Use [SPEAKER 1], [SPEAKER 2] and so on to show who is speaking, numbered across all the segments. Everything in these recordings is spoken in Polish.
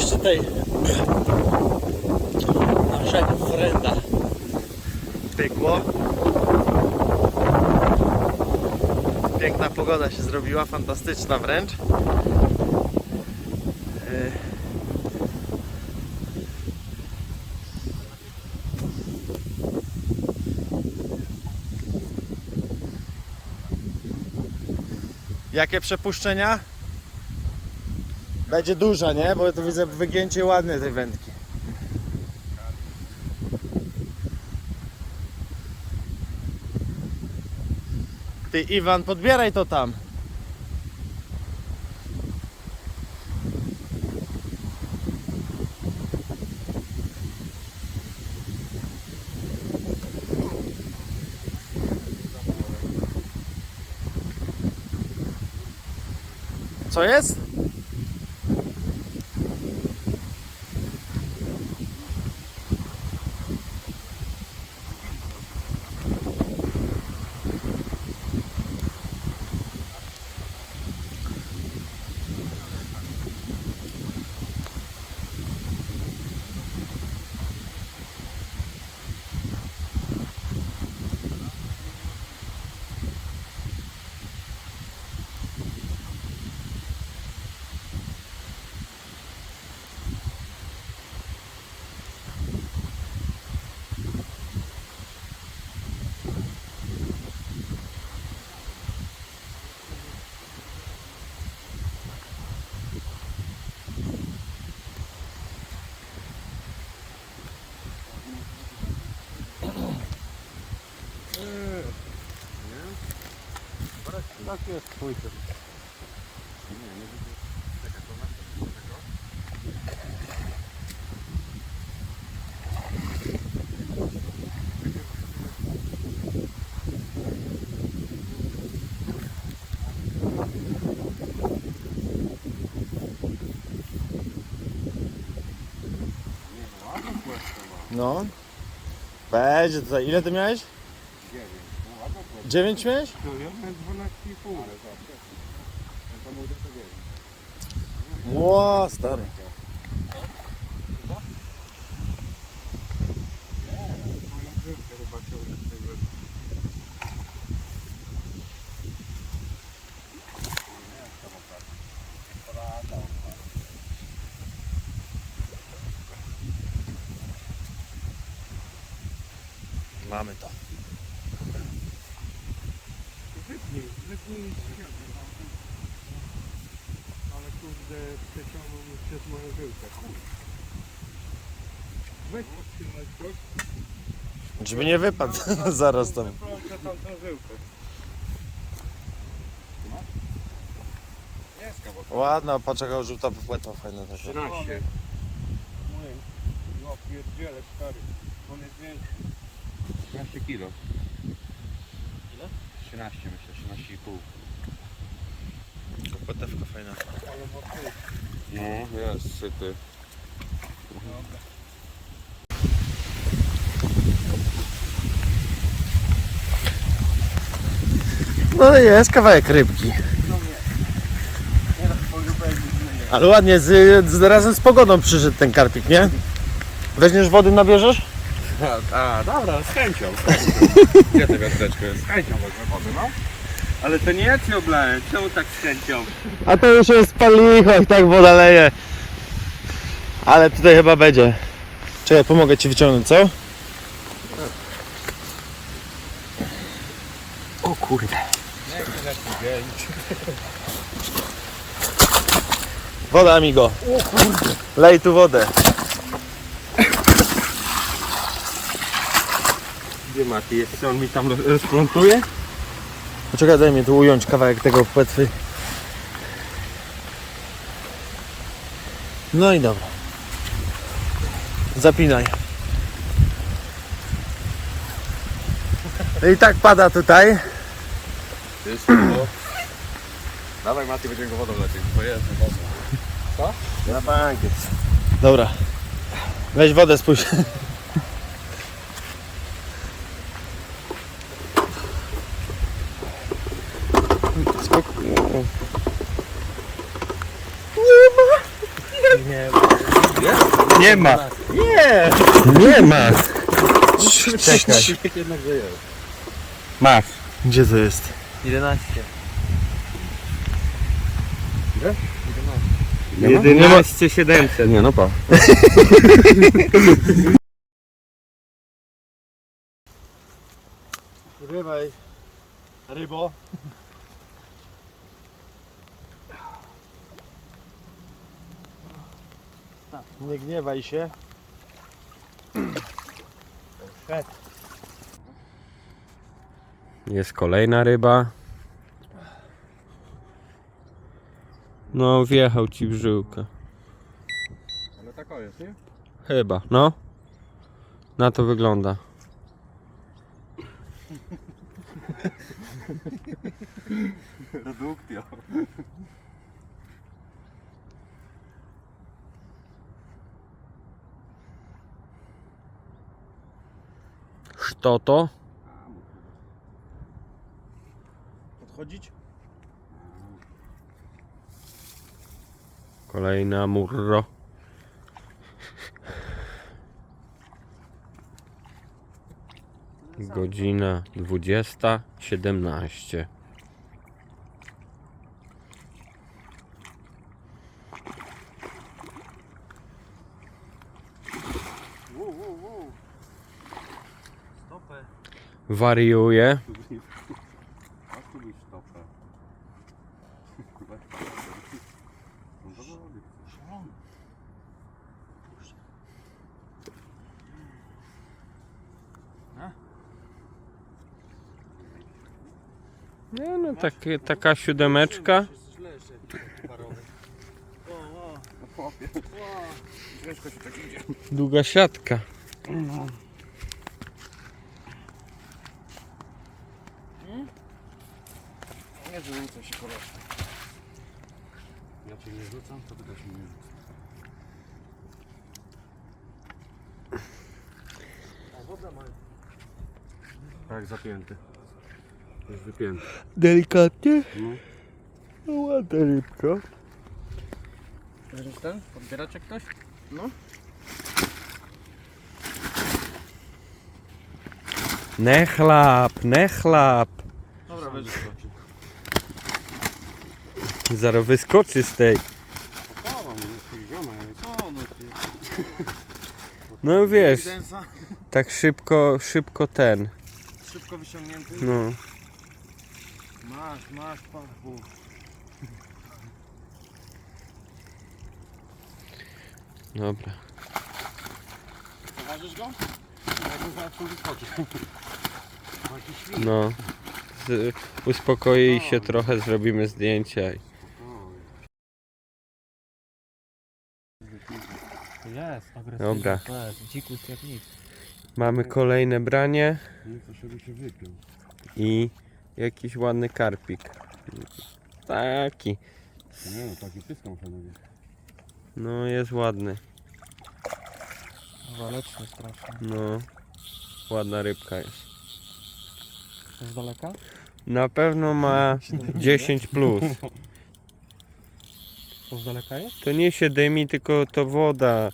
[SPEAKER 1] Jeszcze tej naszego frenda pykło. Piękna pogoda się zrobiła, fantastyczna wręcz. Jakie przepuszczenia? Będzie duża, nie? Bo tu widzę wygięcie ładne tej wędki. Ty Iwan, podbieraj to tam. Co jest?
[SPEAKER 2] Tak jest twój też.
[SPEAKER 1] No. Będzie tutaj. Ile ty miałeś? 9 miałeś?
[SPEAKER 2] To ja miałem 12,5. To mówię, to wiem.
[SPEAKER 1] Ło, stary.
[SPEAKER 2] Moją żyłkę chyba ciągle z tego.
[SPEAKER 1] Mamy to.
[SPEAKER 2] Ściągnij. Ale kurde, przeciągnął mnie przez moją żyłkę. Kurde. Weź.
[SPEAKER 1] Żeby nie wypadł zaraz tam.
[SPEAKER 2] Proszę tamtą żyłkę. Jest.
[SPEAKER 1] Ładna, patrz jaka żółta płetwa fajna taka.
[SPEAKER 2] 13. No pierdziele stary. On jest większy. 13 kilo.
[SPEAKER 1] Ile?
[SPEAKER 2] 13 myślę, 13,5.
[SPEAKER 1] Płetewka fajna.
[SPEAKER 3] No, jest syty.
[SPEAKER 1] No jest kawałek rybki. Ale ładnie, z, z, razem z pogodą przyszedł ten karpik, nie? Weźmiesz wody, nabierzesz?
[SPEAKER 2] A, a, dobra, z chęcią. Gdzie te wiatreczko jest? Z chęcią wezmę wody, no. Ale to nie ja cię oblałem, czemu tak z chęcią?
[SPEAKER 1] A to już jest palicho, jak tak woda leje. Ale tutaj chyba będzie. Czekaj, pomogę ci wyciągnąć, co?
[SPEAKER 2] O kurde.
[SPEAKER 1] Woda, amigo. Lej tu wodę.
[SPEAKER 2] Mati? Czy on mi tam roz- rozplątuje?
[SPEAKER 1] Poczekaj, daj mi tu ująć kawałek tego płetwy. No i dobra. Zapinaj. No i tak pada tutaj.
[SPEAKER 3] Jest to. Dawaj Mati, będziemy go wodą lepiej, bo jest woda.
[SPEAKER 2] Na bankiet.
[SPEAKER 1] Dobra. Weź wodę, spójrz.
[SPEAKER 2] Nie ma. Nie ma.
[SPEAKER 1] Nie ma. Nie. Nie ma. Czekaj.
[SPEAKER 2] Jednak.
[SPEAKER 1] Masz. Gdzie to jest?
[SPEAKER 4] 11.
[SPEAKER 2] Nie ma?
[SPEAKER 5] 11 700.
[SPEAKER 2] Nie no pa.
[SPEAKER 1] Rywaj. Rybo. Nie gniewaj się.
[SPEAKER 5] Jest kolejna ryba. No, wjechał ci w żyłkę.
[SPEAKER 2] Ale taka jest, nie?
[SPEAKER 5] Chyba, no. Na to wygląda.
[SPEAKER 2] Redukcja.
[SPEAKER 5] Što to?
[SPEAKER 1] Podchodzić?
[SPEAKER 5] Kolejna murro. Godzina 20.17.
[SPEAKER 4] Stopę.
[SPEAKER 5] Wariuje.
[SPEAKER 2] No
[SPEAKER 5] no, tak, taka siódemeczka.
[SPEAKER 4] Źle, że parowy. O, o,
[SPEAKER 2] No chłopie.
[SPEAKER 4] o.
[SPEAKER 2] Ciężko się tak idzie.
[SPEAKER 5] Długa siatka.
[SPEAKER 2] Się koleżka. Ja cię nie rzucam, to ty też mnie nie rzucasz.
[SPEAKER 4] A woda ma.
[SPEAKER 2] Tak, zapięty. Jest wypięty.
[SPEAKER 5] Delikatnie.
[SPEAKER 2] No.
[SPEAKER 5] No ładna rybka.
[SPEAKER 4] Ten? Podbieracie ktoś?
[SPEAKER 5] Ne chlap, ne chlap.
[SPEAKER 4] Dobra, weź.
[SPEAKER 5] Zaraz wyskoczy z tej.
[SPEAKER 4] No
[SPEAKER 5] wiesz, tak szybko, szybko ten.
[SPEAKER 4] Szybko wyciągnięty.
[SPEAKER 5] No.
[SPEAKER 4] Masz, masz, pachu.
[SPEAKER 5] Dobra.
[SPEAKER 4] Poważysz go?
[SPEAKER 5] No. Z, uspokoi się trochę, zrobimy zdjęcia. i-
[SPEAKER 4] Jest, agresywny.
[SPEAKER 5] Dobra.
[SPEAKER 4] To jest, dzikus jak nic.
[SPEAKER 5] Mamy kolejne branie
[SPEAKER 2] Nie to sobie się wypił.
[SPEAKER 5] i jakiś ładny karpik. Taki.
[SPEAKER 2] Nie no, taki pyskam szanowni.
[SPEAKER 5] No jest ładny.
[SPEAKER 4] Waleczny strasznie.
[SPEAKER 5] No. Ładna rybka jest.
[SPEAKER 4] To z daleka?
[SPEAKER 5] Na pewno ma 10 plus.
[SPEAKER 4] To z daleka jest?
[SPEAKER 5] To nie się dymi, tylko to woda.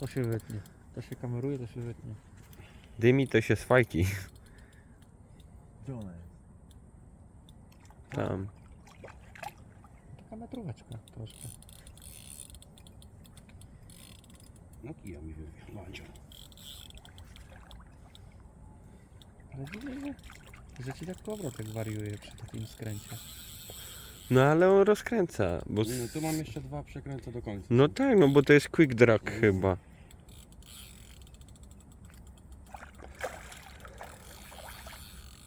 [SPEAKER 4] To się wytnie. To się kameruje, to się wytnie.
[SPEAKER 5] Dymi to się z fajki.
[SPEAKER 1] Gdzie ona jest?
[SPEAKER 5] Tam.
[SPEAKER 4] Taka metróweczka troszkę.
[SPEAKER 2] No kija mi wyrwie. Mandzio.
[SPEAKER 4] Ale dziwne, że, że ci tak powrotek wariuje przy takim skręcie.
[SPEAKER 5] No ale on rozkręca, bo...
[SPEAKER 2] Nie no, tu mam jeszcze dwa przekręcę do końca.
[SPEAKER 5] No tak, no bo to jest quick drag chyba.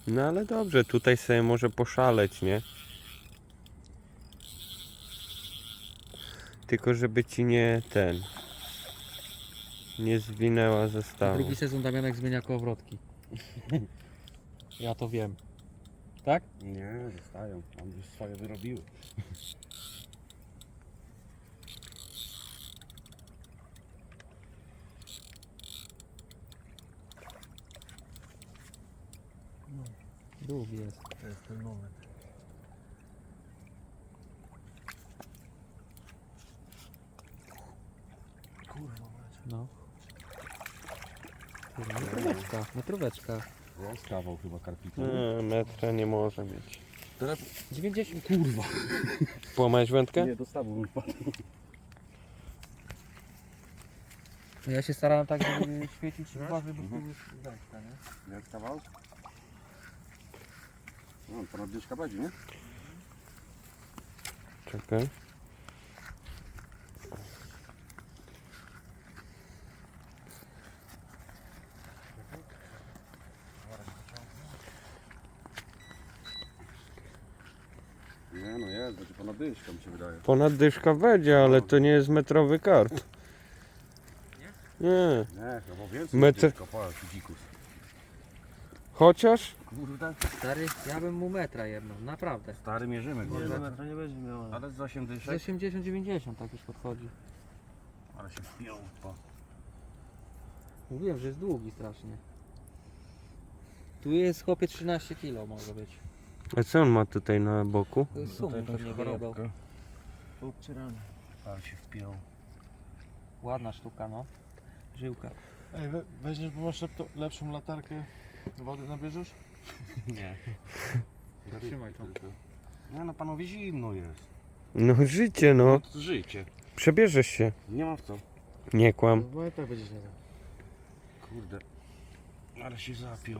[SPEAKER 5] No ale dobrze, tutaj sobie może poszaleć, nie? Tylko żeby ci nie ten... Nie zwinęła ze stawu.
[SPEAKER 4] Drugi sezon Damianek zmienia kołowrotki. Ja to wiem. Tak?
[SPEAKER 2] Nie, zostają. Tam już swoje wyrobiły.
[SPEAKER 4] No, Długi jest.
[SPEAKER 1] To jest ten moment. Kurwa, macie.
[SPEAKER 4] No. Kurwa, metróweczka, metróweczka.
[SPEAKER 2] Jest kawał chyba karpika.
[SPEAKER 5] Nie, metra nie może mieć.
[SPEAKER 2] Teraz
[SPEAKER 4] 90.
[SPEAKER 2] kurwa.
[SPEAKER 5] Połamałeś wędkę?
[SPEAKER 2] Nie, do stawu mi wpadł.
[SPEAKER 4] Ja się starałem tak, żeby świecić dwa, żeby tu już wędka, nie?
[SPEAKER 2] Jest kawał? No, ponad dyszka będzie, nie?
[SPEAKER 5] Czekaj.
[SPEAKER 2] Nie no jest, będzie ponad dyszka mi się wydaje.
[SPEAKER 5] Ponad dyszka będzie, ale to nie jest metrowy karp. Nie.
[SPEAKER 2] Nie, chyba więcej
[SPEAKER 5] Metr-
[SPEAKER 2] Metr... dyszka, patrz, dzikus.
[SPEAKER 5] Chociaż?
[SPEAKER 2] Kurde.
[SPEAKER 4] Stary, ja bym mu metra jedną, naprawdę.
[SPEAKER 2] Stary mierzymy go.
[SPEAKER 5] to nie będzie miało.
[SPEAKER 2] Ale z 8
[SPEAKER 4] Z
[SPEAKER 2] dyszek.
[SPEAKER 4] 80-90 tak już podchodzi.
[SPEAKER 2] Ale się wpiął. Pa.
[SPEAKER 4] Mówiłem, że jest długi strasznie. Tu jest chłopie 13 kg może być.
[SPEAKER 5] A co on ma tutaj na boku?
[SPEAKER 4] To jest sum, pewnie wyjebał.
[SPEAKER 2] Ale się wpiął.
[SPEAKER 4] Ładna sztuka, no. Żyłka.
[SPEAKER 3] Ej, we, weźmiesz, bo masz lepto, lepszą latarkę, wody nabierzesz?
[SPEAKER 2] Nie.
[SPEAKER 4] Zatrzymaj to.
[SPEAKER 2] Nie no panowie zimno jest.
[SPEAKER 5] No życie no.
[SPEAKER 2] To życie.
[SPEAKER 5] Przebierzesz się.
[SPEAKER 2] Nie ma w co.
[SPEAKER 5] Nie kłam.
[SPEAKER 3] Bo i tak będziesz nie wiem.
[SPEAKER 2] Kurde. Ale się zapiął.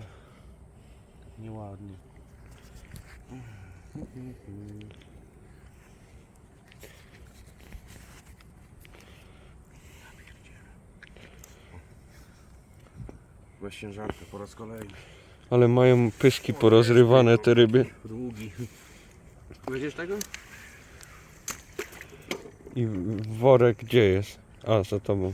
[SPEAKER 2] Nieładnie. Weź ciężarkę po raz kolejny.
[SPEAKER 5] Ale mają pyszki porozrywane te ryby.
[SPEAKER 2] Długi. Będziesz tego?
[SPEAKER 5] I worek gdzie jest? A, za tobą.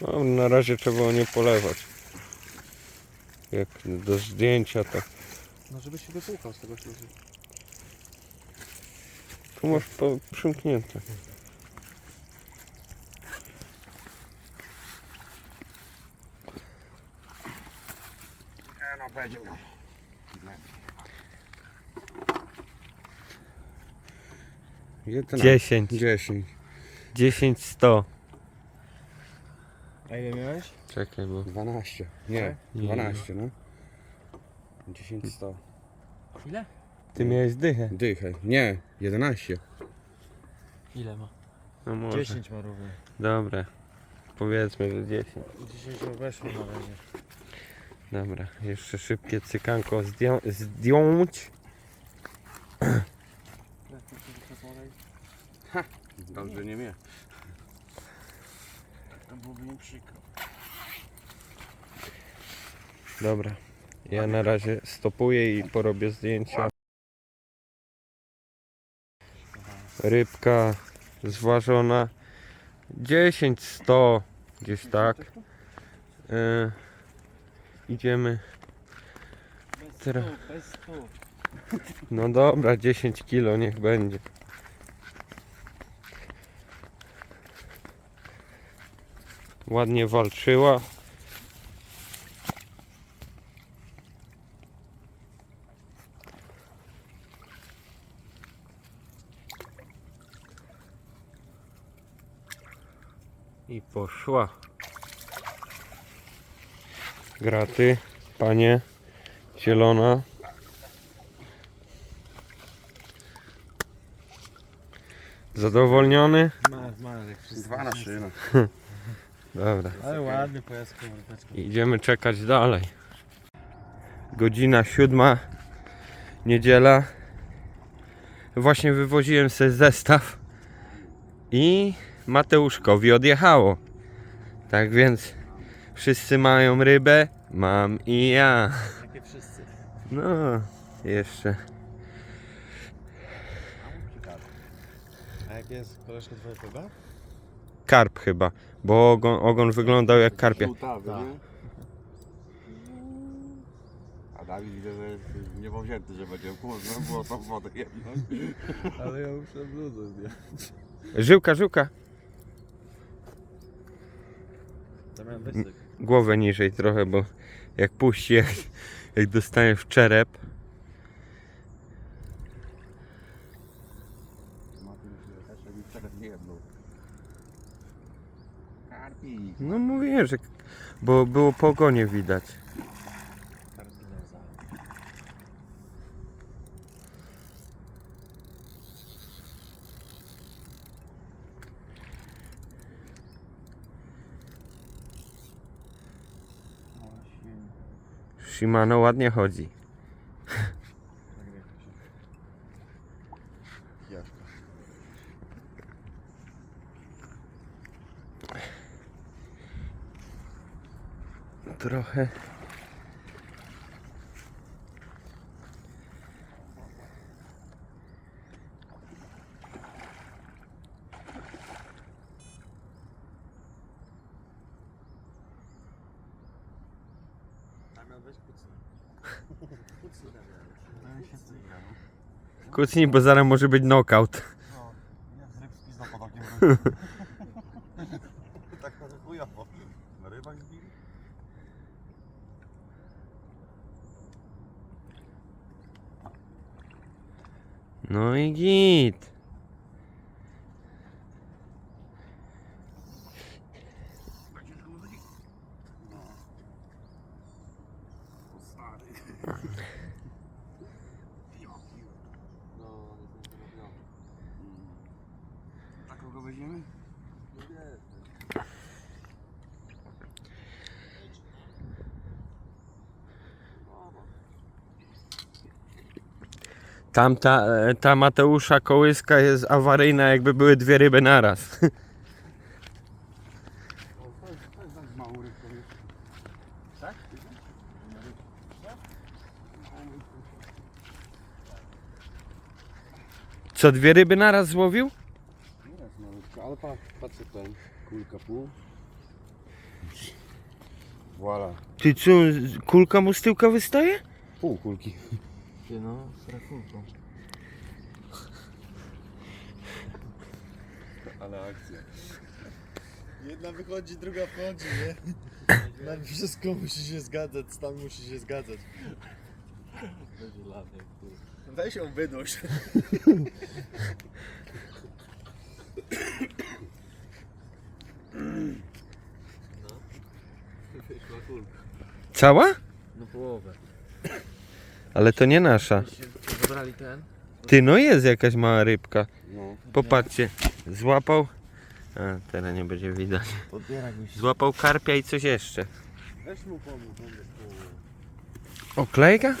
[SPEAKER 5] No, na razie trzeba nie polewać. Jak do zdjęcia to.
[SPEAKER 4] No żebyś się wypłukał z tego śluzu.
[SPEAKER 5] Tu masz po, przymknięte.
[SPEAKER 2] E, no będzie miał.
[SPEAKER 5] 10.
[SPEAKER 2] 10.
[SPEAKER 5] 10, 100.
[SPEAKER 3] A ile miałeś?
[SPEAKER 5] Czekaj, bo
[SPEAKER 2] 12. Nie,
[SPEAKER 5] Nie.
[SPEAKER 2] 12 no. 10 100.
[SPEAKER 4] Ile?
[SPEAKER 5] ty miałeś dychę.
[SPEAKER 2] Dychę. Nie, 11.
[SPEAKER 4] Ile ma?
[SPEAKER 5] No może.
[SPEAKER 3] 10 ma równo.
[SPEAKER 5] Dobra. Powiedzmy, że 10.
[SPEAKER 3] 10 weszło na razie.
[SPEAKER 5] Dobra, jeszcze szybkie cykanko zdją zdjąć.
[SPEAKER 2] Dobrze nie mnie. Przykro.
[SPEAKER 5] Dobra. Ja na razie stopuję i porobię zdjęcia. Rybka zważona 10, 100 gdzieś tak. E, idziemy. Teraz. No dobra, 10 kilo niech będzie. Ładnie walczyła. I poszła. Graty, panie, zielona. Zadowolniony?
[SPEAKER 3] Ma, ma, jak wszyscy.
[SPEAKER 2] 2 na 3 no.
[SPEAKER 5] Dobra.
[SPEAKER 3] Ale ładny pojazd kołowroteczką.
[SPEAKER 5] Idziemy czekać dalej. Godzina siódma, niedziela. Właśnie wywoziłem sobie zestaw i Mateuszkowi odjechało. Tak więc wszyscy mają rybę, mam i ja.
[SPEAKER 3] Jakie wszyscy.
[SPEAKER 5] No, jeszcze.
[SPEAKER 3] A jak jest koleżka twoja chyba?
[SPEAKER 5] Karp chyba, bo ogon, ogon wyglądał jak karpia.
[SPEAKER 2] Żółtawy,
[SPEAKER 3] Tak.
[SPEAKER 2] nie? A Dawid widzę, że jest niepowzięty, że będzie kurwa, było to w wodę jedność.
[SPEAKER 3] Ale ja muszę bluzę zdjąć.
[SPEAKER 5] Żyłka, żyłka.
[SPEAKER 3] Zamiast
[SPEAKER 5] głowę niżej trochę, bo jak puści, jak, jak dostanie w czerep.
[SPEAKER 2] Maty myślę, że też jakby czekać nie jedną. Karpi.
[SPEAKER 5] No mówiłem, że... Bo było po ogonie widać. Shimano ładnie chodzi. Trochę. Kucnij, bo zaraz może być knockout.
[SPEAKER 2] Nie, ryb spizną pod okiem. tak chujowo. Na rybach zbili?
[SPEAKER 5] No i git.
[SPEAKER 4] No, jestem zrobiony.
[SPEAKER 2] A kogo weźmiemy?
[SPEAKER 5] Tamta, ta Mateusza kołyska jest awaryjna, jakby były dwie ryby naraz. Co, dwie ryby naraz złowił?
[SPEAKER 2] Nie jest malutka, ale patrz, patrzcie ten. Kulka pół. Voila.
[SPEAKER 5] Ty co, kulka mu z tyłka wystaje?
[SPEAKER 2] Pół kulki.
[SPEAKER 4] Ty no, z rakunką.
[SPEAKER 2] Ale akcja.
[SPEAKER 3] Jedna wychodzi, druga wchodzi, nie? Na wszystko musi się zgadzać, stan musi się zgadzać. Weź ją wyduś.
[SPEAKER 4] No. Wyszła kulka.
[SPEAKER 5] Cała?
[SPEAKER 4] No połowę.
[SPEAKER 5] Ale to nie nasza.
[SPEAKER 4] Zabrali ten?
[SPEAKER 5] Ty, no jest jakaś mała rybka.
[SPEAKER 2] No.
[SPEAKER 5] Popatrzcie, złapał. A, teraz nie będzie widać.
[SPEAKER 2] Podbierak.
[SPEAKER 5] Złapał karpia i coś jeszcze.
[SPEAKER 2] Weź mu pomóż, on jest
[SPEAKER 5] Oklejka?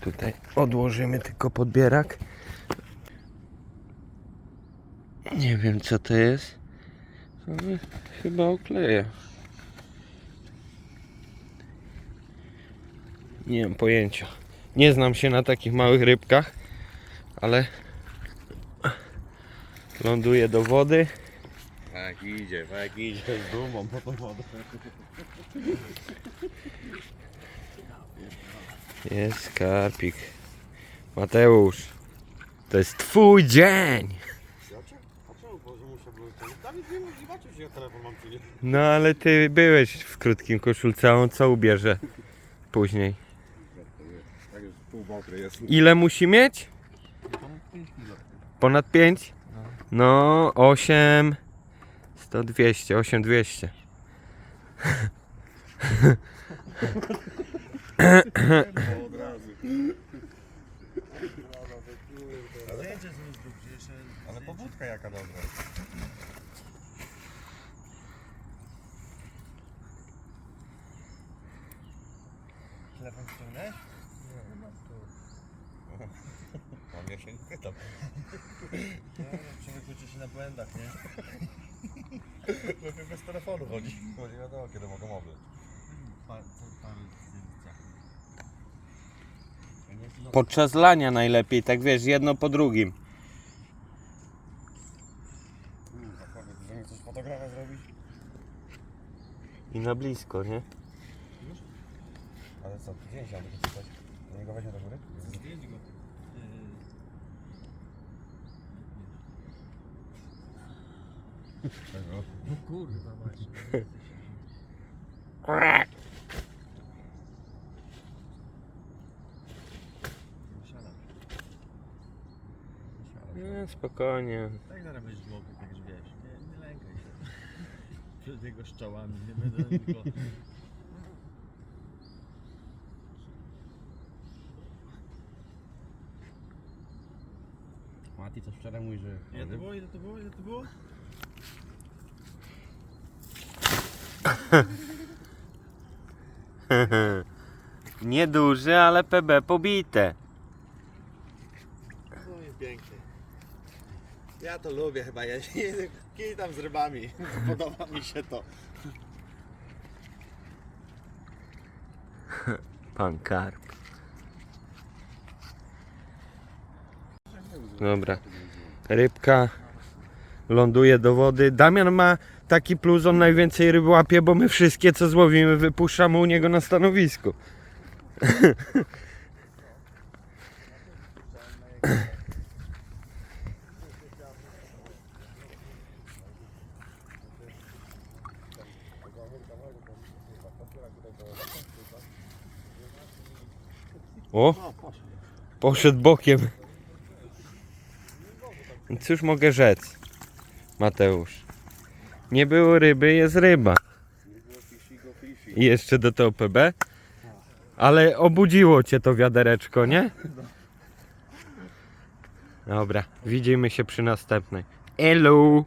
[SPEAKER 5] Tutaj odłożymy tylko podbierak. Nie wiem co to jest. Ale chyba okleja. Nie mam pojęcia. Nie znam się na takich małych rybkach, ale ląduje do wody.
[SPEAKER 2] Tak idzie, tak idzie z dumą po tą wodę.
[SPEAKER 5] Jest karpik. Mateusz, to jest twój dzień. No ale ty byłeś w krótkim koszulce, a on co ubierze później?
[SPEAKER 2] Pół mokry jest.
[SPEAKER 5] Ile musi mieć? Ponad 5? No 8 100 200, 8 200.
[SPEAKER 2] Od razu. Ale pobudka jaka dobra.
[SPEAKER 3] Telefon ściągnąłeś?
[SPEAKER 2] Mam jeszcze nie pytam.
[SPEAKER 3] Człowiek na błędach, nie? Lepiej bez telefonu chodzi.
[SPEAKER 2] Bo nie wiadomo kiedy mogą
[SPEAKER 3] zdjęcia?
[SPEAKER 5] Podczas lania najlepiej, tak wiesz, jedno po drugim.
[SPEAKER 2] Możemy coś fotografa zrobić?
[SPEAKER 5] I na blisko, nie?
[SPEAKER 2] Ale co, mam tego czytać? Do niego weźmie do góry?
[SPEAKER 3] Zdjęć go.
[SPEAKER 4] No kurwa mać.
[SPEAKER 5] Nie, spokojnie.
[SPEAKER 3] Tak zaraz będziesz złapał, tak że wiesz, nie, nie lękaj się. Przed jego szczałami, nie będę tylko...
[SPEAKER 2] Mati coś wczoraj mówi, że...
[SPEAKER 3] Ile to było, ile to było, ile to było?
[SPEAKER 5] Nieduże, ale PB pobite.
[SPEAKER 3] No i pięknie. Ja to lubię chyba, ja kij tam z rybami, podoba mi się to.
[SPEAKER 5] Pan karp. Dobra. Rybka ląduje do wody. Damian ma taki plus, on najwięcej ryb łapie, bo my wszystkie co złowimy wypuszczamy u niego na stanowisku. O! Poszedł bokiem. Cóż mogę rzec, Mateusz? Nie było ryby, jest ryba. I jeszcze do tego PB. Ale obudziło cię to wiadereczko, nie? Dobra, widzimy się przy następnej. Elu!